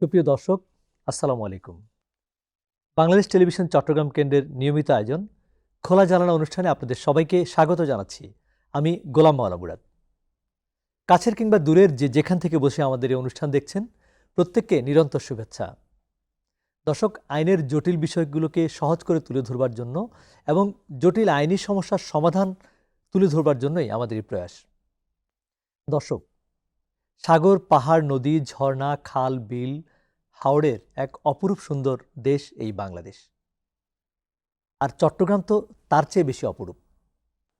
সুপ্রিয় দর্শক, আসসালামু আলাইকুম। বাংলাদেশ টেলিভিশন চট্টগ্রাম কেন্দ্রের নিয়মিত আয়োজন, খোলা জানানো অনুষ্ঠানে আপনাদের সবাইকে স্বাগত জানাচ্ছি। আমি গোলাম মাওলা মুরাদ। কাছের কিংবা দূরের যে যেখান থেকে বসে আমাদের এই অনুষ্ঠান দেখছেন, প্রত্যেককে নিরন্তর শুভেচ্ছা। দর্শক, আইনের জটিল বিষয়গুলোকে সহজ করে তুলে ধরবার জন্য এবং জটিল আইনি সমস্যার সমাধান তুলে ধরবার জন্যই আমাদের এই প্রয়াস। দর্শক সাগর, পাহাড়, নদী, ঝর্ণা, খাল, বিল হাওড়ের এক অপরূপ সুন্দর দেশ এই বাংলাদেশ। আর চট্টগ্রাম তো তার চেয়ে বেশি অপরূপ।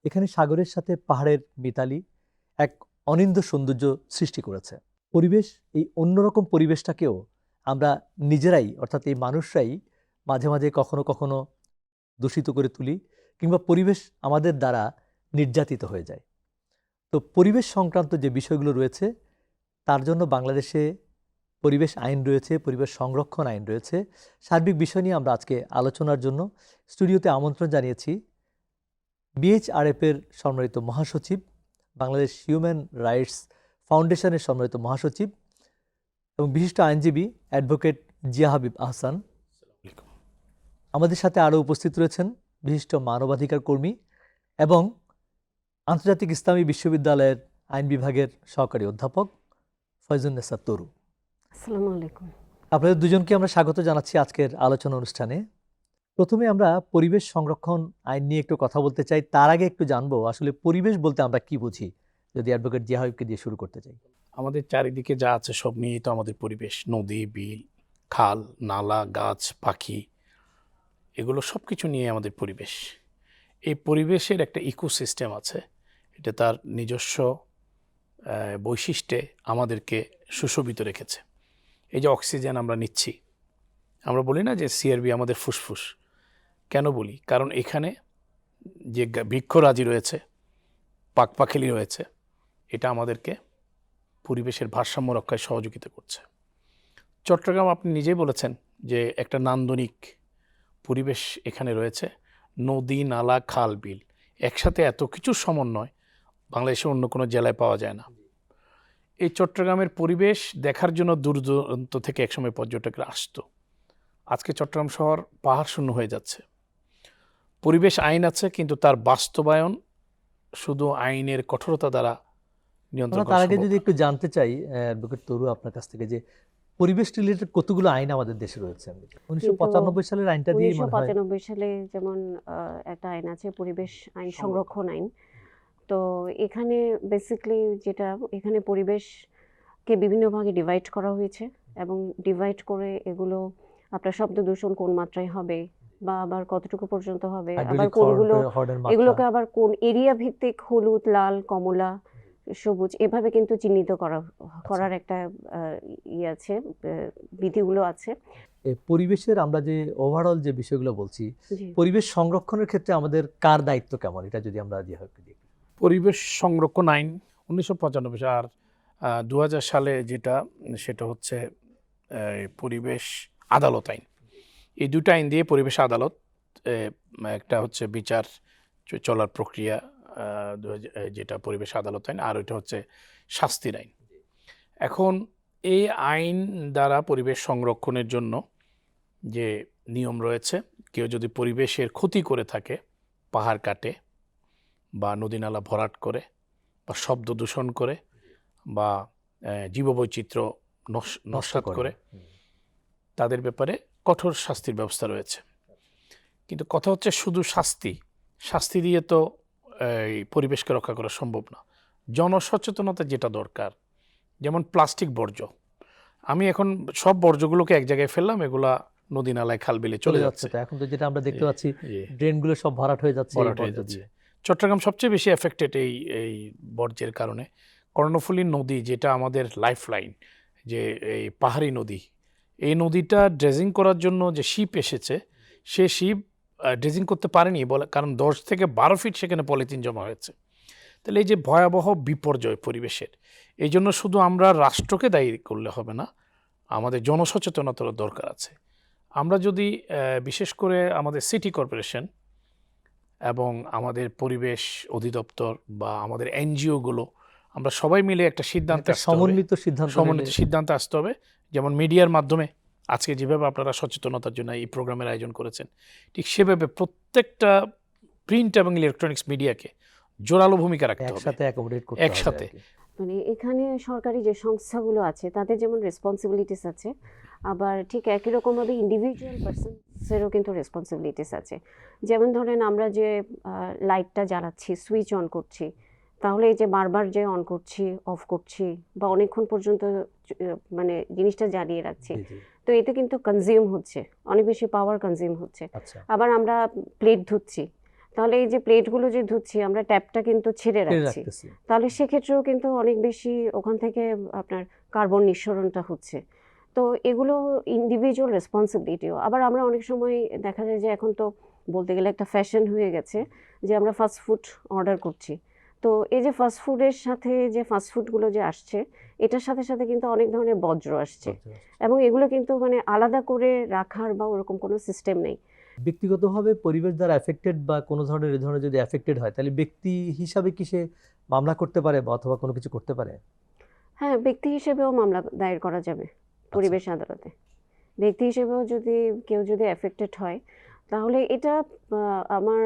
এখানে সাগরের সাথে পাহাড়ের মিতালি এক অনিন্দ সৌন্দর্য সৃষ্টি করেছে। পরিবেশ, এই অন্যরকম পরিবেশটাকেও আমরা নিজেরাই, অর্থাৎ এই মানুষরাই মাঝে মাঝে কখনো কখনো দূষিত করে তুলি কিংবা পরিবেশ আমাদের দ্বারা নির্যাতিত হয়ে যায়। তো পরিবেশ সংক্রান্ত যে বিষয়গুলো রয়েছে তার জন্য বাংলাদেশে পরিবেশ আইন রয়েছে, পরিবেশ সংরক্ষণ আইন রয়েছে। সার্বিক বিষয় নিয়ে আমরা আজকে আলোচনার জন্য স্টুডিওতে আমন্ত্রণ জানিয়েছি বিএইচআরএফের সম্মানিত মহাসচিব, বাংলাদেশ হিউম্যান রাইটস ফাউন্ডেশনের সম্মানিত মহাসচিব এবং বিশিষ্ট আইনজীবী অ্যাডভোকেট জিয়া হাবিব আহসান। আমাদের সাথে আরও উপস্থিত রয়েছেন বিশিষ্ট মানবাধিকার কর্মী এবং আন্তর্জাতিক ইসলামী বিশ্ববিদ্যালয়ের আইন বিভাগের সহকারী অধ্যাপক ফয়জুন্নেসা তরু। আসসালামু আলাইকুম। আপনাদের দুজনকে আমরা স্বাগত জানাচ্ছি আজকের আলোচনা অনুষ্ঠানে। প্রথমে আমরা পরিবেশ সংরক্ষণ আইন নিয়ে একটু কথা বলতে চাই। তার আগে একটু জানব আসলে পরিবেশ বলতে আমরা কি বুঝি? যদি অ্যাডভোকেট জিয়া হাবিবকে দিয়ে শুরু করতে চাই। আমাদের চারিদিকে যা আছে সব নিয়েই তো আমাদের পরিবেশ। নদী বিল খাল নালা গাছ পাখি এগুলো সব কিছু নিয়ে আমাদের পরিবেশ। এই পরিবেশের একটা ইকোসিস্টেম আছে। এটা তার নিজস্ব বৈশিষ্ট্যে আমাদেরকে সুশোভিত রেখেছে। এই যে অক্সিজেন আমরা নিচ্ছি, আমরা বলি না যে সিআরবি আমাদের ফুসফুস। কেন বলি? কারণ এখানে যে বৃক্ষরাজি রয়েছে পাক পাখিলি রয়েছে, এটা আমাদেরকে পরিবেশের ভারসাম্য রক্ষায় সহযোগিতা করছে। চট্টগ্রাম আপনি নিজেই বলেছেন যে একটা নান্দনিক পরিবেশ এখানে রয়েছে, নদী, নালা, খাল, বিল। একসাথে এত কিছু সমন্বয় বাংলাদেশের অন্য কোনো জেলায় পাওয়া যায় না। এই চট্টগ্রামের পরিবেশ দেখার জন্য দূর দূরান্ত থেকে একসময় পর্যটকরা আসতো। আজকে চট্টগ্রাম শহর পাহাড় শূন্য হয়ে যাচ্ছে। পরিবেশ আইন আছে কিন্তু তার বাস্তবায়ন শুধু আইনের কঠোরতা দ্বারা নিয়ন্ত্রণ তার আগে যদি একটু জানতে চাই অ্যাডভোকেট তরু আপনার কাছ থেকে যে পরিবেশ রিলেটেড কতগুলো আইন আমাদের দেশে রয়েছে উনিশশো পঁচানব্বই সালের আইনটা দিয়ে উনিশশো পঁচানব্বই সালে যেমন আহ, একটা আইন আছে পরিবেশ আইন সংরক্ষণ আইন। তো এখানে বেসিক্যালি যেটা এখানে পরিবেশকে বিভিন্ন ভাগে ডিভাইড করা হয়েছে এবং ডিভাইড করে এগুলো আপনার শব্দ দূষণ কোন মাত্রায় হবে বা আবার কতটুকু পর্যন্ত হবে আবার কোনগুলো এগুলোকে আবার কোন এরিয়া ভিত্তিক হলুদ লাল কমলা সবুজ এভাবে কিন্তু চিহ্নিত করা করার একটা ই আছে বিধিগুলো আছে। পরিবেশের আমরা যে ওভারঅল যে বিষয়গুলো বলছি পরিবেশ সংরক্ষণের ক্ষেত্রে আমাদের কার দায়িত্ব কেমন? এটা যদি আমরা দিই পরিবেশ সংরক্ষণ আইন উনিশশো পঁচানব্বই আর দু হাজার সালে যেটা সেটা হচ্ছে পরিবেশ আদালত আইন। এই দুটো আইন দিয়ে পরিবেশ আদালত একটা হচ্ছে বিচার চলার প্রক্রিয়া আহ, 2000 যেটা পরিবেশ আদালত আইন আর ওইটা হচ্ছে শাস্তির আইন। এখন এই আইন দ্বারা পরিবেশ সংরক্ষণের জন্য যে নিয়ম রয়েছে কেউ যদি পরিবেশের ক্ষতি করে থাকে পাহাড় কাটে বা নদী নালা ভরাট করে বা শব্দ দূষণ করে বা জীববৈচিত্র্য নস- করে। তাদের ব্যাপারে কঠোর শাস্তির ব্যবস্থা রয়েছে। কিন্তু কথা হচ্ছে শুধু শাস্তি শাস্তি দিয়ে তো এই পরিবেশকে রক্ষা করা সম্ভব না। জনসচেতনতা যেটা দরকার যেমন প্লাস্টিক বর্জ্য। আমি এখন সব বর্জ্যগুলোকে এক জায়গায় ফেললাম এগুলা নদী নালায় খাল বিলে চলে যাচ্ছে। এখন তো যেটা আমরা দেখতে পাচ্ছি। ড্রেনগুলো সব ভরাট হয়ে যাচ্ছে ভরাট হয়ে যাচ্ছে। চট্টগ্রাম সবচেয়ে বেশি এফেক্টেড এই এই বর্জ্যের কারণে। কর্ণফুলী নদী, যেটা আমাদের লাইফ লাইন যে এই পাহাড়ি নদী, এই নদীটা ড্রেজিং করার জন্য যে শিপ এসেছে, সে শিপ ড্রেজিং করতে পারেনি, বলে, কারণ দশ থেকে বারো ফিট সেখানে পলিথিন জমা হয়েছে। তাহলে এই যে ভয়াবহ বিপর্যয় পরিবেশের, এই জন্য শুধু আমরা রাষ্ট্রকে দায়ী করলে হবে না, আমাদের জনসচেতনতারও দরকার আছে। আমরা যদি বিশেষ করে আমাদের সিটি কর্পোরেশন এবং আমাদের পরিবেশ অধিদপ্তর বা আমাদের এনজিওগুলো আমরা সবাই মিলে একটা সিদ্ধান্তে সমন্বিত সিদ্ধান্ত সমন্বিত সিদ্ধান্ত আসতে হবে। যেমন মিডিয়ার মাধ্যমে আজকে যেভাবে আপনারা সচেতনতার জন্য এই প্রোগ্রামের আয়োজন করেছেন ঠিক সেভাবে প্রত্যেকটা প্রিন্ট এবং ইলেকট্রনিক্স মিডিয়াকে জোরালো ভূমিকা রাখতে হবে। একসাথে অ্যাকোমোডেট করতে একসাথে। মানে এখানে সরকারি যে সংস্থাগুলো আছে তাদের যেমন রেসপন্সিবিলিটিস আছে আবার ঠিক একই রকমভাবে ইন্ডিভিজুয়াল পার্সনসেরও কিন্তু রেসপন্সিবিলিটিস আছে। যেমন ধরেন আমরা যে লাইটটা জ্বালাচ্ছি সুইচ অন করছি তাহলে এই যে বারবার যে অন করছি অফ করছি বা অনেকক্ষণ পর্যন্ত মানে জিনিসটা জ্বালিয়ে রাখছি। তো এতে কিন্তু কনজিউম হচ্ছে অনেক বেশি পাওয়ার কনজিউম হচ্ছে। আচ্ছা। আবার আমরা প্লেট ধুচ্ছি তাহলে এই যে প্লেটগুলো যে ধুচ্ছি আমরা ট্যাপটা কিন্তু ছেড়ে রাখছি। তাহলে সেক্ষেত্রেও কিন্তু অনেক বেশি ওখান থেকে আপনার কার্বন নিঃসরণটা হচ্ছে। তো এগুলো ইন্ডিভিজুয়াল রেসপন্সিবিলিটিও আবার আমরা অনেক সময় দেখা যায় যে এখন তো বলতে গেলে একটা ফ্যাশন হয়ে গেছে যে আমরা ফাস্ট ফুড অর্ডার করছি। তো এই যে ফাস্ট ফুডের সাথে যে ফাস্ট ফুডগুলো যে আসছে এটার সাথে সাথে কিন্তু অনেক ধরনের বজ্র আসছে। এবং এগুলো কিন্তু মানে আলাদা করে রাখার বা ওরকম কোনো সিস্টেম নেই। ব্যক্তিগতভাবে পরিবেশ দ্বারা এফেক্টেড বা কোনো ধরনের এই ধরনের যদি এফেক্টেড হয় তাহলে ব্যক্তি হিসাবে কি সে মামলা করতে পারে বা অথবা কোনো কিছু করতে পারে? হ্যাঁ ব্যক্তি হিসেবেও মামলা দায়ের করা যাবে। পরিবেশ আদালতে। ব্যক্তি হিসেবেও যদি কেউ যদি এফেক্টেড হয় তাহলে এটা আমার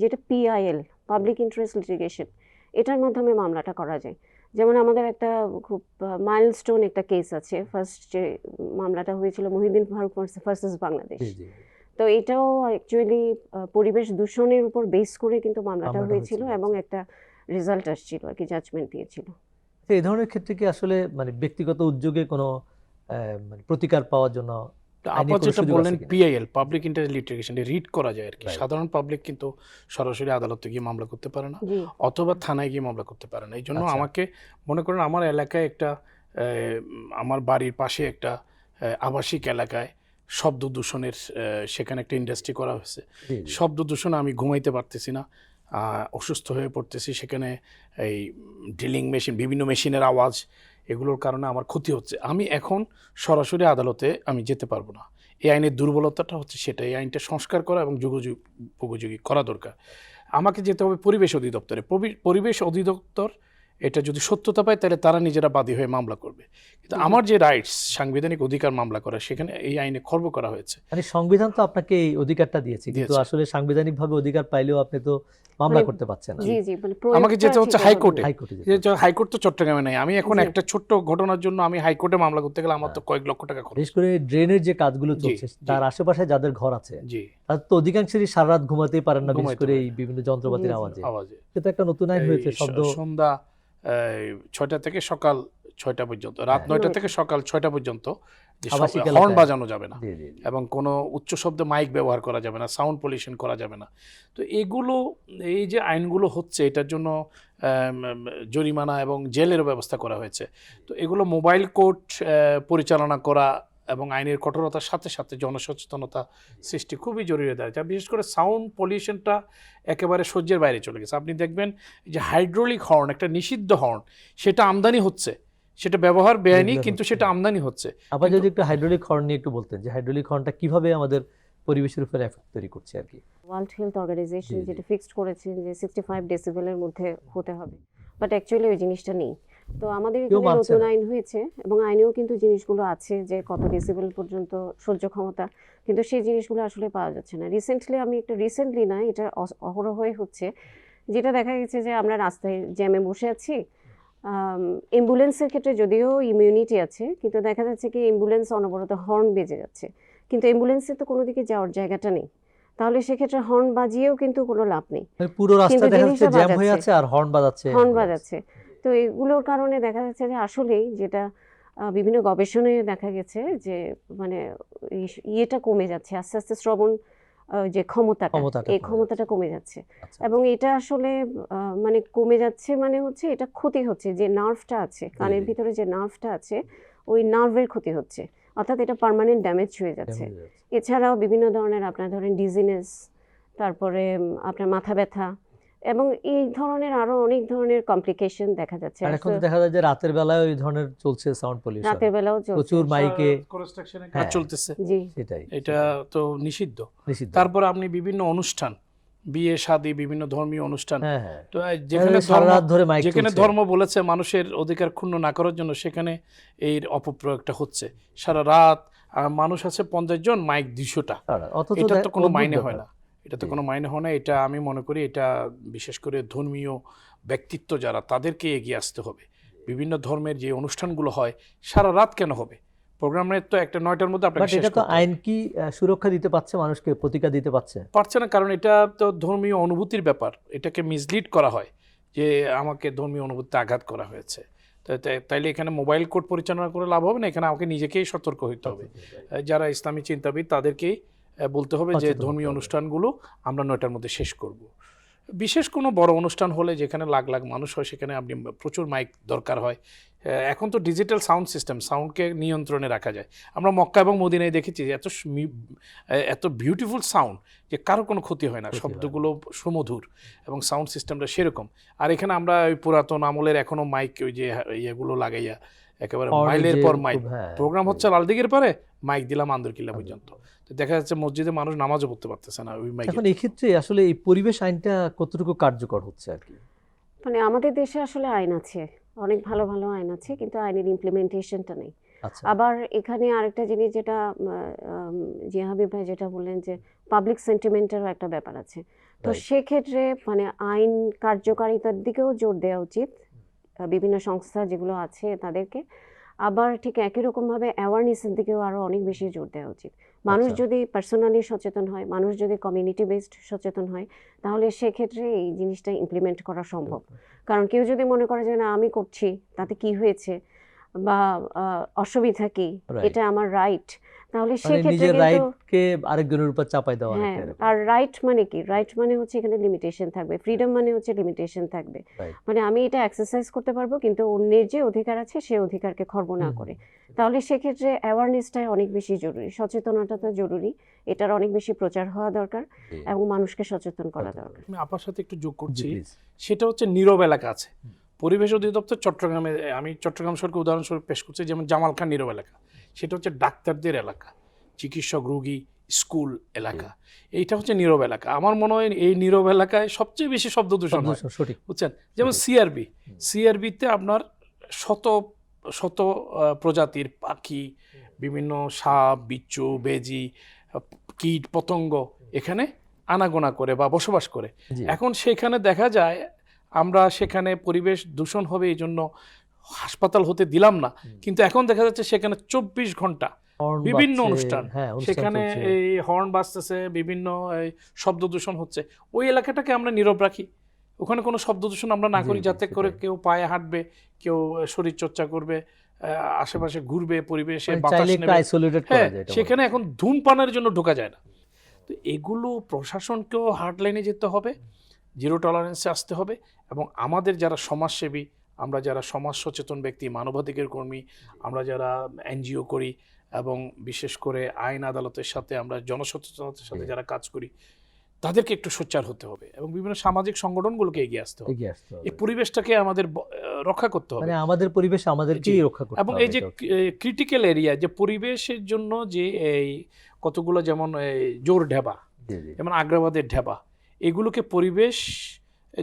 যেটা পিআইএল পাবলিক ইন্টারেস্ট লিটিগেশন এটার মাধ্যমে মামলাটা করা যায়। যেমন আমাদের একটা খুব মাইলস্টোন একটা কেস আছে। ফার্স্ট যে মামলাটা হয়েছিল মহিউদ্দিন ফারুক ভার্সেস বাংলাদেশ। তো এটাও অ্যাকচুয়ালি পরিবেশ দূষণের উপর বেস করে কিন্তু মামলাটা হয়েছিল হয়েছিল, এবং একটা রেজাল্ট আসছিল আর কি জাজমেন্ট দিয়েছিল। এই ধরনের ক্ষেত্রে কি আসলে মানে ব্যক্তিগত উদ্যোগে কোনো প্রতিকার পাওয়ার জন্য তো আইনি যেটা বললেন PIL public interest litigation read করা যায় আর কি। সাধারণ পাবলিক কিন্তু সরাসরি আদালতে গিয়ে মামলা করতে পারে না অথবা থানায় গিয়ে মামলা করতে পারে না। এই জন্য আচ্ছা। আমাকে মনে করেন আমার এলাকায় একটা আহ, আমার বাড়ির পাশে একটা আবাসিক এলাকায় শব্দ দূষণের সেখানে একটা ইন্ডাস্ট্রি করা হয়েছে। শব্দ দূষণে আমি ঘুমাইতে পারতেছি না আহ, অসুস্থ হয়ে পড়তেছি। সেখানে এই ড্রিলিং মেশিন বিভিন্ন মেশিনের আওয়াজ এগুলোর কারণে আমার ক্ষতি হচ্ছে। আমি এখন সরাসরি আদালতে আমি যেতে পারব না। এই আইনের দুর্বলতাটা হচ্ছে সেটা। এই আইনটা সংস্কার করা এবং যুগোযোগ, উপযোগী করা দরকার। আমাকে যেতে হবে পরিবেশ অধিদপ্তরে। পরিবেশ অধিদপ্তর এটা যদি সত্যতা পায় তাহলে তারা নিজেরা বাদী হয়ে মামলা করবে। কিন্তু আমার যে রাইটস সাংবিধানিক অধিকার মামলা করা সেখানে এই আইনে খর্ব করা হয়েছে। মানে সংবিধান তো আপনাকে এই অধিকারটা দিয়েছে কিন্তু। আসলে সাংবিধানিকভাবে অধিকার পাইলেও আপনি তো মামলা মানে- করতে পারছেন না। জি জি মানে আমাকে যেতে হচ্ছে হাইকোর্টে। হাইকোর্ট তো চট্টগ্রামে নাই। আমি এখন। একটা ছোট্ট ঘটনার জন্য আমি হাইকোর্টে মামলা করতে গেলে আমার তো কয়েক লক্ষ টাকা খরচ। বিশেষ করে ড্রেনের যে কাজগুলো চলছে তার আশেপাশে যাদের ঘর আছে জি। তাদের তো অধিকাংশেরই সারা রাত ঘুমাতেই পারেন না বিশেষ করে এই বিভিন্ন যন্ত্রপাতির। আওয়াজে। আওয়াজে। কিন্তু একটা নতুন আইন হয়েছে শব্দ সন্ধ্যা ছয়টা থেকে সকাল ছয়টা পর্যন্ত রাত হ্যাঁ। নয়টা। থেকে সকাল ছয়টা পর্যন্ত যে হর্ন বাজানো যাবে না। এবং কোনো উচ্চ শব্দে মাইক ব্যবহার করা যাবে না সাউন্ড পলিউশন করা যাবে না তো এগুলো এই যে আইনগুলো হচ্ছে এটার জন্য জরিমানা এবং জেলের ব্যবস্থা করা হয়েছে তো এগুলো মোবাইল কোর্ট পরিচালনা করা এবং আইনের কঠোরতার সাথে সাথে জনসচেতনতা সৃষ্টি খুবই জরুরি দাঁড়িয়েছে বিশেষ করে সাউন্ড পলিউশনটা একেবারে সহ্যের বাইরে চলে গেছে। আপনি দেখবেন যে হাইড্রোলিক হর্ন একটা নিষিদ্ধ হর্ন সেটা আমদানি হচ্ছে। সেটা ব্যবহার বেআইনি কিন্তু সেটা আমদানি হচ্ছে। আবার যদি একটু হাইড্রোলিক হর্ন নিয়ে একটু বলতেন যে হাইড্রোলিক হর্নটা কীভাবে আমাদের পরিবেশের উপর এফেক্ট তৈরি করছে আর কি? World Health Organization. যেটা ফিক্সড করেছেন যে সিক্সটি ফাইভ ডেসিবেলের মধ্যে হতে হবে। বাট অ্যাকচুয়ালি ওই জিনিসটা নেই। তো আমাদের এখানে নতুন আইন হয়েছে এবং আইনেও কিন্তু জিনিসগুলো আছে যে কত ডেসিবেল পর্যন্ত সহ্য ক্ষমতা কিন্তু সেই জিনিসগুলো আসলে পাওয়া যাচ্ছে না। রিসেন্টলি আমি একটা রিসেন্টলি না এটা অহরহই হচ্ছে যেটা দেখা গেছে যে আমরা রাস্তায় জ্যামে বসে আছি অ্যাম্বুলেন্সের ক্ষেত্রে যদিও ইমিউনিটি আছে কিন্তু দেখা যাচ্ছে কি অ্যাম্বুলেন্স অনবরত হর্ন বেজে যাচ্ছে। কিন্তু অ্যাম্বুলেন্সের তো কোনো দিকে যাওয়ার জায়গাটা নেই। তাহলে সেক্ষেত্রে হর্ন বাজিয়েও কিন্তু কোনো লাভ নেই। মানে পুরো রাস্তা দেখা যাচ্ছে জ্যাম হয়ে আছে আর হর্ন বাজাচ্ছে হর্ন বাজাচ্ছে। তো এগুলোর কারণে দেখা যাচ্ছে যে আসলেই যেটা বিভিন্ন গবেষণায় দেখা গেছে যে মানে ইয়েটা কমে যাচ্ছে আস্তে আস্তে শ্রবণ যে ক্ষমতাটা এই ক্ষমতাটা কমে যাচ্ছে। আচ্ছা। এবং এটা আসলে মানে কমে যাচ্ছে মানে হচ্ছে এটা ক্ষতি হচ্ছে যে নার্ভটা আছে কানের ভিতরে যে নার্ভটা আছে ওই নার্ভের ক্ষতি হচ্ছে। অর্থাৎ এটা পার্মানেন্ট ড্যামেজ হয়ে যাচ্ছে। এছাড়াও বিভিন্ন ধরনের আপনার ধরেন ডিজিনেস তারপরে আপনার মাথা ব্যথা এবং এই ধরনের আরও অনেক ধরনের কমপ্লিকেশন দেখা যাচ্ছে। আর এখন দেখা যায় যে রাতের বেলায় ওই ধরনের চলছে সাউন্ড পলিউশন রাতের বেলাও চলছে। প্রচুর মাইকে কনস্ট্রাকশনের কাজ হ্যাঁ। চলতেছে। জি। সেটাই। এটা তো নিষিদ্ধ। নিষিদ্ধ। তারপরে আপনি বিভিন্ন অনুষ্ঠান বিয়ে শাদী বিভিন্ন ধর্মীয় অনুষ্ঠান হ্যাঁ হ্যাঁ। তো যেখানে সারা ধর্ম রাত ধরে মাইক যেখানে ধর্ম বলেছে মানুষের অধিকার ক্ষুণ্ণ না করার জন্য সেখানে এই অপপ্রয়োগটা হচ্ছে। সারা রাত মানুষ আছে পঞ্চাশ জন মাইক দুশোটা এটা তো কোনো মাইনে হয় না। এটা তো কোনো মাইনে হয় না এটা আমি মনে করি এটা বিশেষ করে ধর্মীয় ব্যক্তিত্ব যারা তাদেরকে এগিয়ে আসতে হবে। বিভিন্ন ধর্মের যে অনুষ্ঠানগুলো হয় সারা রাত কেন হবে? প্রোগ্রামের তো একটা নয়টার মধ্যে আপনাকে এটা তো আইন কি সুরক্ষা দিতে পারছে মানুষকে প্রতিকার দিতে পারছে? পারছে না কারণ এটা তো ধর্মীয় অনুভূতির ব্যাপার। এটাকে মিসলিড করা হয় যে আমাকে ধর্মীয় অনুভূতিতে আঘাত করা হয়েছে। তাই- তাই- তাইলে এখানে মোবাইল কোড পরিচালনা করে লাভ হবে না? এখানে আমাকে নিজেকেই সতর্ক হতে হবে। যারা ইসলামী চিন্তাবিদ তাদেরকেই বলতে হবে যে ধর্মীয় অনুষ্ঠানগুলো আমরা নয়টার মধ্যে শেষ করব। বিশেষ কোনো বড় অনুষ্ঠান হলে যেখানে লাখ লাখ মানুষ হয় সেখানে আপনি প্রচুর মাইক দরকার হয়। এখন তো ডিজিটাল সাউন্ড সিস্টেম সাউন্ডকে নিয়ন্ত্রণে রাখা যায়। আমরা মক্কা এবং মদিনায় দেখেছি যে এত এত বিউটিফুল সাউন্ড যে কারও কোনো ক্ষতি হয় না। শব্দগুলো সুমধুর এবং সাউন্ড সিস্টেমটা সেরকম। আর এখানে আমরা ওই পুরাতন আমলের এখনও মাইক ওই যে ইয়েগুলো লাগাইয়া একেবারে মাইলের পর মাইল। হ্যাঁ, প্রোগ্রাম হচ্ছে লালদিঘির পরে মাইক দিলাম আন্দরকিল্লা পর্যন্ত। দেখা যাচ্ছে মসজিদে মানুষ নামাজও পড়তে পারতেছে না ওই মাইক। এখন এই ক্ষেত্রে আসলে এই পরিবেশ আইনটা কতটুকু কার্যকর হচ্ছে আর কি? মানে আমাদের দেশে আসলে আইন আছে অনেক ভালো ভালো আইন আছে কিন্তু আইনের ইমপ্লিমেন্টেশনটা নেই। আচ্ছা। আবার এখানে আরেকটা জিনিস যেটা জিহাবি ভাই যেটা বললেন যে পাবলিক সেন্টিমেন্টেরও একটা ব্যাপার আছে। তো সেক্ষেত্রে মানে আইন কার্যকারিতার দিকেও জোর দেওয়া উচিত। বিভিন্ন সংস্থা যেগুলো আছে তাদেরকে। আবার ঠিক একই রকমভাবে অ্যাওয়ারনেসের দিকেও আরও অনেক বেশি জোর দেওয়া উচিত। মানুষ আচ্ছা। যদি পার্সোনালি সচেতন হয় মানুষ যদি কমিউনিটি বেসড সচেতন হয় তাহলে সেক্ষেত্রে এই জিনিসটা ইমপ্লিমেন্ট করা সম্ভব। কারণ কেউ যদি মনে করে যে না আমি করছি তাতে কি হয়েছে? বা অসুবিধা কি? এটা আমার রাইট তাহলে মানে সেক্ষেত্রে রাইটকে আরেকজনের উপর চাপাই দেওয়া হ্যাঁ আর রাইট মানে কি? রাইট মানে হচ্ছে এখানে লিমিটেশন থাকবে। ফ্রিডম মানে হচ্ছে লিমিটেশন থাকবে। মানে আমি এটা এক্সারসাইজ করতে পারব কিন্তু অন্যের যে অধিকার আছে সে অধিকারকে খর্ব না করে। তাহলে সেক্ষেত্রে অ্যাওয়ারনেসটাই অনেক বেশি জরুরি। সচেতনতা তো জরুরি। এটার অনেক বেশি প্রচার হওয়া দরকার এবং মানুষকে সচেতন করা দরকার। আমি আপার সাথে একটু যোগ করছি। সেটা হচ্ছে নীরব এলাকা আছে। পরিবেশ অধিদপ্তর চট্টগ্রামে আমি চট্টগ্রাম শহরকে উদাহরণস্বরূপ পেশ করছি যেমন জামাল খান নীরব এলাকা। সেটা হচ্ছে ডাক্তারদের এলাকা চিকিৎসক রোগী স্কুল এলাকা। এইটা হচ্ছে নীরব এলাকা। আমার মনে হয় এই নীরব এলাকায় সবচেয়ে বেশি শব্দ দূষণ সঠিক। বুঝছেন? যেমন সিআরবি সিআরবিতে আপনার শত শত প্রজাতির পাখি বিভিন্ন সাপ বিচ্ছু বেজি কীট পতঙ্গ এখানে আনাগোনা করে বা বসবাস করে। এখন সেখানে দেখা যায় আমরা সেখানে পরিবেশ দূষণ হবে এই জন্য হাসপাতাল হতে দিলাম না। কিন্তু এখন দেখা যাচ্ছে সেখানে চব্বিশ ঘণ্টা বিভিন্ন অনুষ্ঠান। হ্যাঁ সেখানে এই হর্ন বাজতেছে বিভিন্ন শব্দ দূষণ হচ্ছে। ওই এলাকাটাকে আমরা নীরব রাখি। ওখানে কোনো শব্দ দূষণ আমরা না করি যাতে করে কেউ পায়ে হাঁটবে কেউ শরীর চর্চা করবে আশেপাশে ঘুরবে পরিবেশে মানে বাতাস নেবে। হ্যাঁ সেখানে এখন ধূমপানের জন্য ঢোকা যায় না। তো এগুলো প্রশাসনকেও হার্ড লাইনে যেতে হবে। জিরো টলারেন্সে আসতে হবে এবং আমাদের যারা সমাজসেবী আমরা যারা সমাজ সচেতন ব্যক্তি মানবাধিকার কর্মী আমরা যারা এনজিও করি এবং বিশেষ করে আইন আদালতের সাথে আমরা জনসচেতনতার সাথে যারা কাজ করি তাদেরকে একটু সোচ্চার হতে হবে এবং বিভিন্ন সামাজিক সংগঠনগুলোকে এগিয়ে আসতে হবে। এগিয়ে আসতে হবে। এই পরিবেশটাকে আমাদের রক্ষা করতে হবে। মানে আমাদের পরিবেশ আমাদেরকেই রক্ষা করতে হবে এবং এই যে ক্রিটিক্যাল এরিয়া যে পরিবেশের জন্য যে এই কতগুলো যেমন জোর ঢেবা। যেমন আগ্রাবাদের ঢেবা এগুলোকে পরিবেশ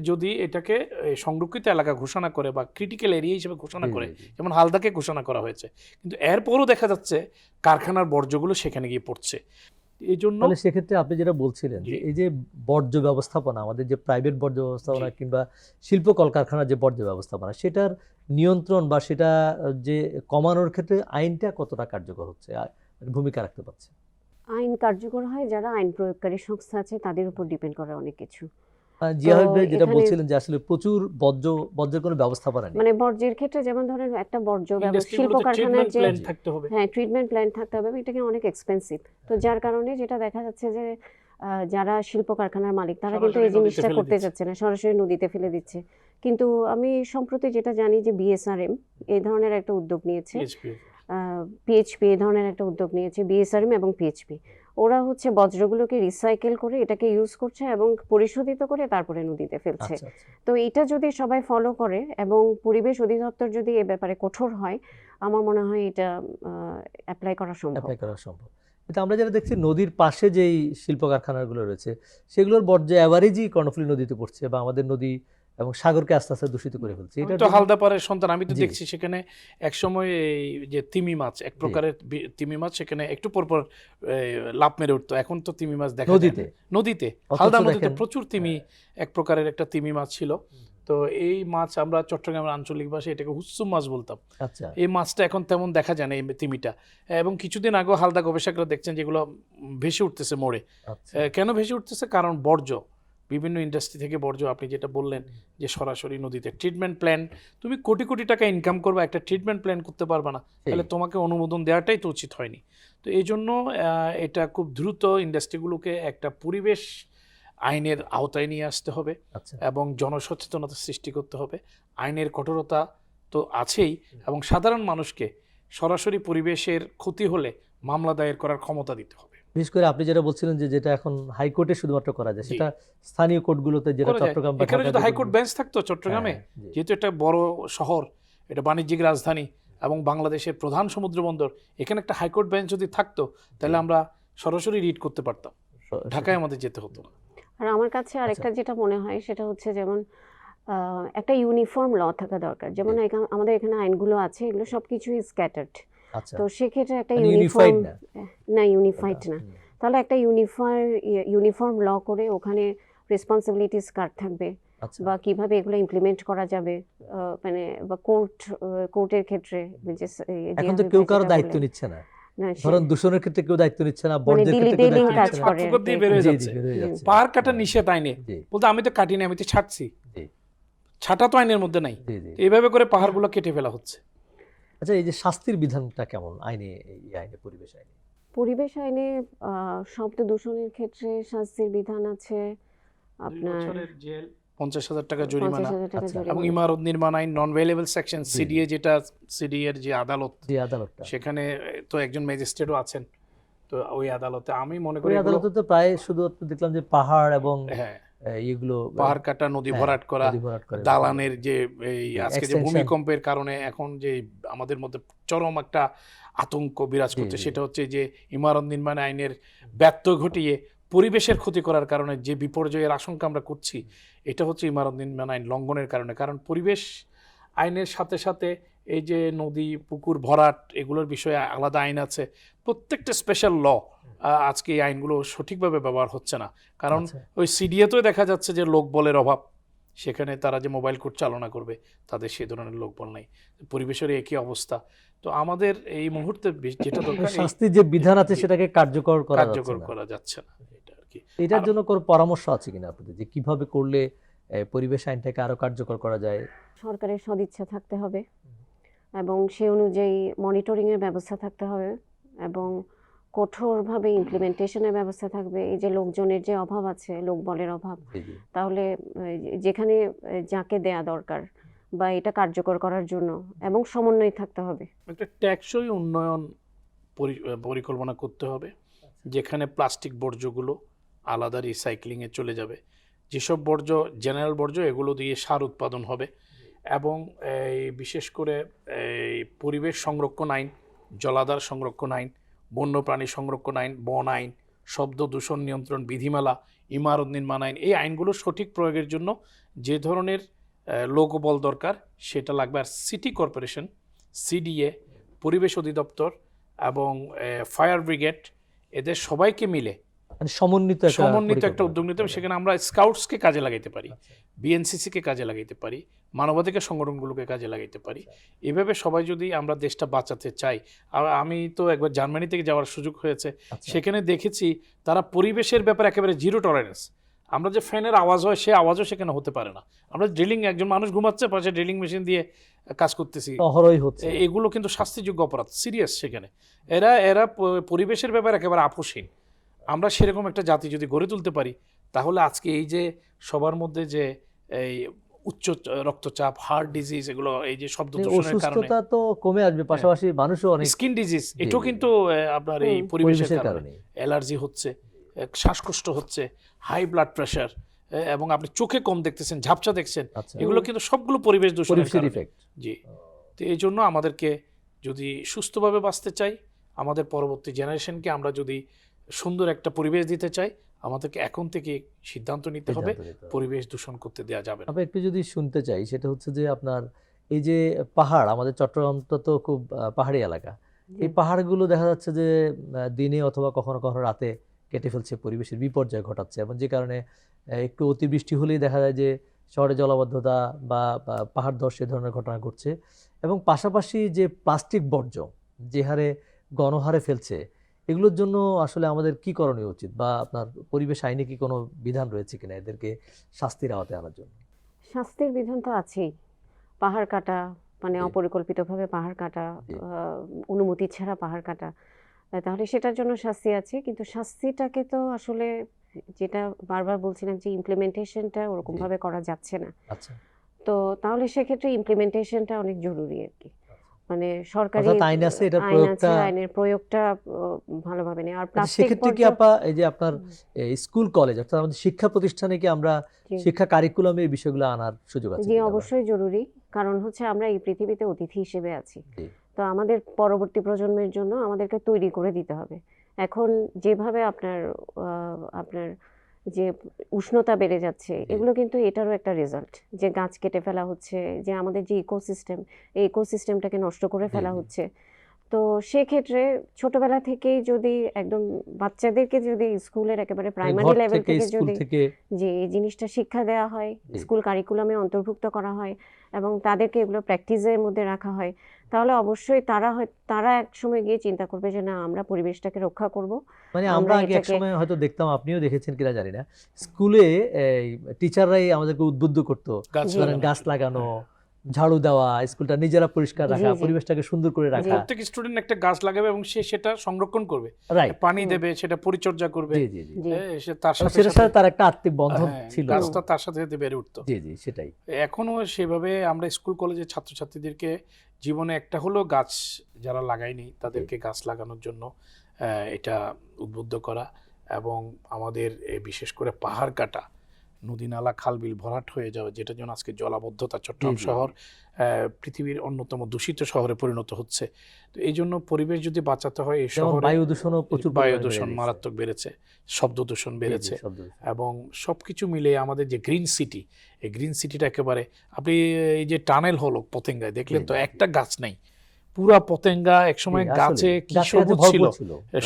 যদি এটাকে সংরক্ষিত এলাকা ঘোষণা করে বা ক্রিটিক্যাল এরিয়া হিসেবে ঘোষণা করে। যেমন হালদাকে ঘোষণা করা হয়েছে। কিন্তু এরপরও দেখা যাচ্ছে কারখানার বর্জ্যগুলো সেখানে গিয়ে পড়ছে। এই জন্য সেক্ষেত্রে আপনি যেটা বলছিলেন যে এই যে বর্জ্য ব্যবস্থাপনা আমাদের যে প্রাইভেট বর্জ্য ব্যবস্থাপনা কিংবা শিল্প কলকারখানার যে বর্জ্য ব্যবস্থাপনা সেটার নিয়ন্ত্রণ বা সেটা যে কমানোর ক্ষেত্রে আইনটা কতটা কার্যকর হচ্ছে? ভূমিকা রাখতে পারছে? আইন কার্যকর হয় যারা আইন প্রয়োগকারী সংস্থা আছে তাদের উপর ডিপেন্ড করে অনেক কিছু। ভাই যেটা বলছিলেন যে আসলে প্রচুর বর্জ্য বর্জ্যের কোনো ব্যবস্থাপনা নেই। মানে বর্জ্যের ক্ষেত্রে যেমন ধরেন একটা বর্জ্য শিল্প কারখানার ট্রিটমেন্ট যে প্ল্যান থাকতে হবে। হ্যাঁ ট্রিটমেন্ট প্ল্যান থাকতে হবে এটাকে অনেক এক্সপেন্সিভ তো যার কারণে যেটা দেখা যাচ্ছে যে আহ, যারা শিল্প কারখানার মালিক তারা কিন্তু এই সরাসরি নদীতে জিনিসটা ফেলে করতে দিচ্ছে। না সরাসরি নদীতে ফেলে দিচ্ছে। কিন্তু আমি সম্প্রতি যেটা জানি যে বিএসআরএম এই ধরনের একটা উদ্যোগ নিয়েছে। পিএইচপি এই ধরনের একটা উদ্যোগ নিয়েছে বিএসআরএম এবং পিএইচপি ওরা হচ্ছে বজ্রগুলোকে রিসাইকেল করে এটাকে ইউজ করছে এবং পরিশোধিত করে তারপরে নদীতে ফেলছে। আচ্ছা আচ্ছা। তো এটা যদি সবাই ফলো করে এবং পরিবেশ অধিদপ্তর যদি এ ব্যাপারে কঠোর হয় আমার মনে হয় এটা অ্যাপ্লাই করা সম্ভব। অ্যাপ্লাই করা সম্ভব। কিন্তু আমরা যেটা দেখছি নদীর পাশে যেই শিল্প কারখানাগুলো রয়েছে সেগুলোর বর্জ্য অ্যাভারেজই কর্ণফুলী নদীতে পড়ছে বা আমাদের নদী এবং সাগরকে আস্তে আস্তে দূষিত করে ফেলছে। এটার তো জন্য- হালদাপাড়ের সন্তান আমি তো দেখছি সেখানে এক সময় এই যে তিমি মাছ এক প্রকারের তিমি মাছ সেখানে একটু পর পর লাফ মেরে উঠতো। এখন তো তিমি মাছ দেখা যায় নদীতে? নদীতে। হালদা নদীতে প্রচুর তিমি এক প্রকারের একটা তিমি মাছ ছিল। তো এই মাছ আমরা চট্টগ্রামের আঞ্চলিক ভাষায় এটাকে হুসুম মাছ বলতাম। আচ্ছা। এই মাছটা এখন তেমন দেখা যায় না এই তিমিটা। এবং কিছুদিন আগেও হালদা গবেষকরা দেখছেন যেগুলো ভেসে উঠতেছে মোড়ে। আচ্ছা। কেন ভেসে উঠতেছে? কারণ বর্জ্য। বিভিন্ন ইন্ডাস্ট্রি থেকে বর্জ্য আপনি যেটা বললেন যে সরাসরি নদীতে ট্রিটমেন্ট প্ল্যান তুমি কোটি কোটি টাকা ইনকাম করবে একটা ট্রিটমেন্ট প্ল্যান করতে পারবে না। তাহলে তোমাকে অনুমোদন দেওয়াটাই তো উচিত হয়নি। তো এই জন্য এটা খুব দ্রুত ইন্ডাস্ট্রিগুলোকে একটা পরিবেশ আইনের আওতায় নিয়ে আসতে হবে আচ্ছা। এবং জনসচেতনতা সৃষ্টি করতে হবে। আইনের কঠোরতা তো আছেই এবং সাধারণ মানুষকে সরাসরি পরিবেশের ক্ষতি হলে মামলা দায়ের করার ক্ষমতা দিতে হবে। বিশেষ করে আপনি যেটা বলছিলেন যে যেটা এখন হাইকোর্টে শুধুমাত্র করা যায় সেটা স্থানীয় কোর্টগুলোতে যেটা। চট্টগ্রাম এখানে যদি হাইকোর্ট বেঞ্চ থাকতো চট্টগ্রামে হ্যাঁ, যেহেতু একটা বড় শহর এটা বাণিজ্যিক রাজধানী এবং বাংলাদেশের প্রধান সমুদ্র বন্দর এখানে একটা হাইকোর্ট বেঞ্চ যদি থাকতো তাহলে আমরা সরাসরি রিড করতে পারতাম। ঢাকায় আমাদের যেতে হতো আর আমার কাছে আচ্ছা। আরেকটা যেটা মনে হয় সেটা হচ্ছে যেমন আহ, একটা ইউনিফর্ম ল থাকা দরকার। যেমন আমাদের এখানে আইনগুলো আছে এগুলো সব কিছুই স্ক্যাটার্ড তো সেক্ষেত্রে একটা মানে ইউনিফর্ম না? না ইউনিফাইড না। তাহলে একটা ইউনিফাই ইউনিফর্ম ল করে ওখানে রেসপন্সিবিলিটিস কার থাকবে? আচ্ছা। বা কীভাবে এগুলো ইমপ্লিমেন্ট করা যাবে? মানে বা কোর্ট কোর্টের ক্ষেত্রে যে এখন তো কেউ কারও দায়িত্ব নিচ্ছে না। ধরেন দূষণের ক্ষেত্রে কেউ দায়িত্ব নিচ্ছে না বর্জ্যের ক্ষেত্রে কেউ দায়িত্ব নিচ্ছে বের হয়ে যাচ্ছে। পাহাড় কাটা নিষেধ আইনে। বলতে আমি তো কাটিনি আমি তো ছাড়ছি। ছাটা তো আইনের মধ্যে নাই। এইভাবে করে পাহাড়গুলো কেটে ফেলা হচ্ছে। আচ্ছা এই যে শাস্তির বিধানটা কেমন আইনে এই আইনে পরিবেশ আইনে? পরিবেশ আইনে শব্দ দূষণের ক্ষেত্রে শাস্তির বিধান আছে। আপনার জেল পঞ্চাশ হাজার টাকা জরিমানা। আচ্ছা, এবং ইমারত নির্মাণ আইন নন ভেলেবল সেকশন সিডিএ যেটা সিডিএ এর যে আদালত যে আদালতটা। সেখানে তো একজন ম্যাজিস্ট্রেটও আছেন। তো ওই আদালতে আমি মনে করি আদালতে তো প্রায় শুধু দেখলাম যে পাহাড় এবং হ্যাঁ। এগুলো পাহাড় কাটা নদী হ্যাঁ, ভরাট করা দালানের যে এই আজকে যে ভূমিকম্পের কারণে এখন যে আমাদের মধ্যে চরম একটা আতঙ্ক বিরাজ করছে সেটা হচ্ছে যে ইমারত নির্মাণ আইনের ঘটিয়ে পরিবেশের ক্ষতি করার কারণে যে বিপর্যয়ের আশঙ্কা আমরা করছি এটা হচ্ছে ইমারত নির্মাণ আইন লঙ্ঘনের কারণে। কারণ পরিবেশ আইনের সাথে সাথে এই যে নদী পুকুর ভরাট এগুলোর বিষয়ে আলাদা আইন আছে। প্রত্যেকটা স্পেশাল ল আজকে এই আইনগুলো সঠিকভাবে ব্যবহার হচ্ছে না। কারণ আচ্ছা। ওই সিডিএতেও দেখা যাচ্ছে যে লোক বলের অভাব। সেখানে তারা যে মোবাইল কোর্ট চালনা করবে তাদের সে ধরনের লোক বল নাই। পরিবেশের একই অবস্থা। তো আমাদের এই মুহূর্তে যেটা দরকার এই শাস্তির যে বিধান আছে সেটাকে কার্যকর করা কার্যকর করা যাচ্ছে না এটা আর কি। এটার জন্য কোনো পরামর্শ আছে কিনা আপনাদের যে কীভাবে করলে পরিবেশ আইনটাকে আরও কার্যকর করা যায়? সরকারের সদিচ্ছা থাকতে হবে এবং সে অনুযায়ী মনিটরিংয়ের ব্যবস্থা থাকতে হবে এবং কঠোরভাবে ইমপ্লিমেন্টেশনের ব্যবস্থা থাকবে। এই যে লোকজনের যে অভাব আছে লোকবলের অভাব তাহলে যেখানে যাকে দেয়া দরকার বা এটা কার্যকর করার জন্য এবং সমন্বয় থাকতে হবে। একটা ট্যাক্সই উন্নয়ন পরি- পরিকল্পনা করতে হবে যেখানে প্লাস্টিক বর্জ্যগুলো আলাদা রিসাইক্লিংয়ে চলে যাবে। যেসব বর্জ্য জেনারেল বর্জ্য এগুলো দিয়ে সার উৎপাদন হবে এবং এই বিশেষ করে এই পরিবেশ সংরক্ষণ আইন জলাধার সংরক্ষণ আইন বন্যপ্রাণী সংরক্ষণ আইন, বন আইন, শব্দ দূষণ নিয়ন্ত্রণ বিধিমালা, ইমারত নির্মাণ আইন, এই আইনগুলো সঠিক প্রয়োগের জন্য যে ধরনের লোকবল দরকার সেটা লাগবে আর সিটি কর্পোরেশন, সিডিএ, পরিবেশ অধিদপ্তর এবং ফায়ার ব্রিগেড, এদের সবাইকে মিলে সমন্বিত সমন্বিত একটা উদ্যোগ নিতে হবে সেখানে আমরা স্কাউটসকে কাজে লাগাইতে পারি। বিএনসিসিকে কাজে লাগাইতে পারি মানবাধিকার সংগঠনগুলোকে কাজে লাগাইতে পারি। এভাবে সবাই যদি আমরা দেশটা বাঁচাতে চাই আর আমি তো একবার জার্মানি থেকে যাওয়ার সুযোগ হয়েছে আচ্ছা। সেখানে দেখেছি তারা পরিবেশের ব্যাপারে একেবারে জিরো টলারেন্স আমরা যে ফ্যানের আওয়াজ হয় সে আওয়াজও সেখানে হতে পারে না। আমরা ড্রিলিং একজন মানুষ ঘুমাচ্ছে পাশে ড্রিলিং মেশিন দিয়ে কাজ করতেছি। অহরই হচ্ছে। এগুলো কিন্তু শাস্তিযোগ্য অপরাধ সিরিয়াস সেখানে। এরা এরা পরিবেশের ব্যাপারে একেবারে আপোষহীন। আমরা সেরকম একটা জাতি যদি গড়ে তুলতে পারি তাহলে আজকে এই যে সবার মধ্যে যে এই উচ্চ রক্তচাপ হার্ট ডিজিজ এগুলো এই যে শব্দ দূষণের কারণে অসুস্থতা তো কমে আসবে পাশাপাশি মানুষও অনেক স্কিন ডিজিজ এটাও কিন্তু আপনার এই পরিবেশের কারণে। অ্যালার্জি হচ্ছে শ্বাসকষ্ট হচ্ছে হাই ব্লাড প্রেশার এবং আপনি চোখে কম দেখতেছেন ঝাপসা দেখছেন আচ্ছা। এগুলো কিন্তু সবগুলো পরিবেশ দূষণের জি। তো এই জন্য আমাদেরকে যদি সুস্থভাবে বাঁচতে চাই আমাদের পরবর্তী জেনারেশনকে আমরা যদি সুন্দর একটা পরিবেশ দিতে চাই আমাদেরকে এখন থেকে সিদ্ধান্ত নিতে হবে। পরিবেশ দূষণ করতে দেওয়া যাবে না। একটু যদি শুনতে চাই সেটা হচ্ছে যে আপনার এই যে পাহাড় আমাদের চট্টগ্রামটা তো খুব পাহাড়ি এলাকা। এই পাহাড়গুলো দেখা যাচ্ছে যে দিনে অথবা কখনো কখনো রাতে কেটে ফেলছে পরিবেশের বিপর্যয় ঘটাচ্ছে। এবং যে কারণে একটু অতিবৃষ্টি হলেই দেখা যায় যে শহরে জলাবদ্ধতা বা বা পাহাড় ধস এ ধরনের ঘটনা ঘটছে। এবং পাশাপাশি যে প্লাস্টিক বর্জ্য যে হারে গণহারে ফেলছে এগুলোর জন্য আসলে আমাদের কি করণীয় উচিত? বা আপনার পরিবেশ আইনে কি কোনো বিধান রয়েছে কিনা এদেরকে শাস্তির আওতায় আনার জন্য? শাস্তির বিধান তো আছেই। পাহাড় কাটা মানে অপরিকল্পিতভাবে পাহাড় কাটা অনুমতি ছাড়া পাহাড় কাটা। তাহলে সেটার জন্য শাস্তি আছে কিন্তু শাস্তিটাকে তো আসলে যেটা বারবার বলছিলাম যে ইমপ্লিমেন্টেশনটা ওরকমভাবে করা যাচ্ছে না। আচ্ছা। তো তাহলে সেক্ষেত্রে ইমপ্লিমেন্টেশনটা অনেক জরুরি আর কি। মানে সরকারি আইন আছে, আইন প্রয়োগটা- আইনের প্রয়োগটা ভালোভাবে নেই। আর আচ্ছা, প্লাস্টিক সেক্ষেত্রে কি আপা এই যে আপনার স্কুল কলেজ অর্থাৎ আমাদের শিক্ষা প্রতিষ্ঠানে কি আমরা শিক্ষা কারিকুলামে এই বিষয়গুলো আনার সুযোগ আছে জি অবশ্যই জরুরি। কারণ হচ্ছে আমরা এই পৃথিবীতে অতিথি হিসেবে আছি। তো আমাদের পরবর্তী প্রজন্মের জন্য আমাদেরকে তৈরি করে দিতে হবে। এখন যেভাবে আপনার আপনার যে উষ্ণতা বেড়ে যাচ্ছে এগুলো কিন্তু এটারও একটা রেজাল্ট যে গাছ কেটে ফেলা হচ্ছে যে আমাদের যে ইকোসিস্টেম এই ইকোসিস্টেমটাকে নষ্ট করে ফেলা হচ্ছে। তো সেক্ষেত্রে ছোটবেলা থেকেই যদি একদম বাচ্চাদেরকে যদি স্কুলের একেবারে মানে প্রাইমারি লেভেল থেকে থেকে যদি যে এই জিনিসটা শিক্ষা দেওয়া হয় স্কুল কারিকুলামে অন্তর্ভুক্ত করা হয় এবং তাদেরকে এগুলো প্র্যাকটিসের মধ্যে রাখা হয় তাহলে অবশ্যই তারা হয় তারা এক সময় গিয়ে চিন্তা করবে যে না আমরা পরিবেশটাকে রক্ষা করব। মানে আমরা আগে এক সময় হয়তো দেখতাম আপনিও দেখেছেন কিনা জানি না স্কুলে এই টিচাররাই আমাদেরকে উদ্বুদ্ধ করতো গাছ লাগানো। ঝাড়ু দেওয়া স্কুলটা নিজেরা পরিষ্কার রাখা। পরিবেশটাকে সুন্দর করে রাখা। প্রত্যেক স্টুডেন্ট একটা গাছ লাগাবে এবং সে সেটা সংরক্ষণ করবে। পানি দেবে সেটা পরিচর্যা করবে। হ্যাঁ, তার সাথে সাথে তার একটা আত্মিক বন্ধন হ্যাঁ, ছিল। গাছটা তার সাথে সাথে বেড়ে উঠতো। জি জি সেটাই। এখনও সেভাবে আমরা স্কুল কলেজের ছাত্রছাত্রীদেরকে জীবনে একটা হলেও গাছ যারা লাগায়নি তাদেরকে গাছ লাগানোর জন্য আহ, এটা উদ্বুদ্ধ করা এবং আমাদের বিশেষ করে পাহাড় কাটা নদী নালা খাল বিল ভরাট হয়ে যাওয়া যেটার জন্য আজকে জলাবদ্ধতা চট্টগ্রাম। শহর পৃথিবীর অন্যতম দূষিত শহরে পরিণত হচ্ছে তো এই জন্য পরিবেশ যদি বাঁচাতে হয় এই শহরে বায়ু দূষণও প্রচুর বায়ু দূষণ মারাত্মক বেড়েছে শব্দ দূষণ বেড়েছে। এবং সবকিছু মিলে আমাদের যে গ্রিন সিটি এই গ্রিন সিটিটা একেবারে আপনি এই যে টানেল হলো পতেঙ্গায় দেখলেন তো একটা গাছ নেই পুরা পতেঙ্গা একসময় জি, আসলে গাছে কি সবুজ ছিল.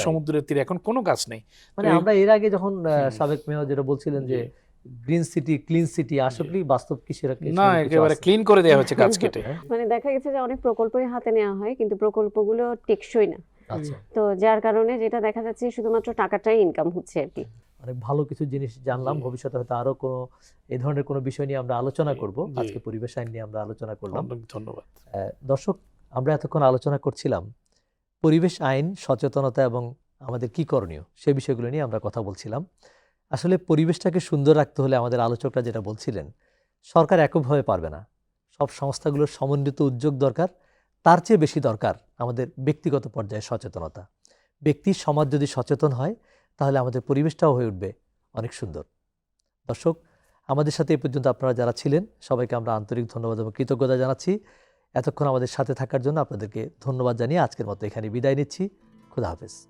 সমুদ্রের তীরে এখন কোনো গাছ নেই মানে আমরা এর আগে যখন। সাবেক মেয়র যেটা বলছিলেন যে গ্রিন সিটি ক্লিন সিটি আসলেই বাস্তব কি সেরকম না একেবারে ক্লিন করে দেওয়া হয়েছে গাছ কেটে। মানে দেখা গেছে যে অনেক প্রকল্পই হাতে নেওয়া হয় কিন্তু প্রকল্পগুলো টেকসই না। আচ্ছা। তো যার কারণে যেটা দেখা যাচ্ছে শুধুমাত্র টাকাটাই ইনকাম হচ্ছে আর কি। অনেক ভালো কিছু জিনিস জানলাম ভবিষ্যতে হয়তো আরও কোনো এই ধরনের কোনো বিষয় নিয়ে আমরা আলোচনা করব। আজকে পরিবেশ আইন নিয়ে আমরা আলোচনা করলাম। ধন্যবাদ। দর্শক আমরা এতক্ষণ আলোচনা করছিলাম পরিবেশ আইন সচেতনতা এবং আমাদের কি করণীয় সে বিষয়গুলো নিয়ে আমরা কথা বলছিলাম। আসলে পরিবেশটাকে সুন্দর রাখতে হলে আমাদের আলোচকরা যেটা বলছিলেন, সরকার এককভাবে পারবে না। সব সংস্থাগুলোর সমন্বিত উদ্যোগ দরকার, তার চেয়ে বেশি দরকার আমাদের ব্যক্তিগত পর্যায়ে সচেতনতা। ব্যক্তি, সমাজ যদি সচেতন হয়, তাহলে আমাদের পরিবেশটাও হয়ে উঠবে অনেক সুন্দর। দর্শক, আমাদের সাথে এই পর্যন্ত আপনারা যারা ছিলেন, সবাইকে আমরা আন্তরিক ধন্যবাদ এবং কৃতজ্ঞতা জানাচ্ছি। এতক্ষণ আমাদের সাথে থাকার জন্য আপনাদেরকে ধন্যবাদ জানিয়ে আজকের মতো এখানে বিদায় নিচ্ছি। খুদা হাফেজ।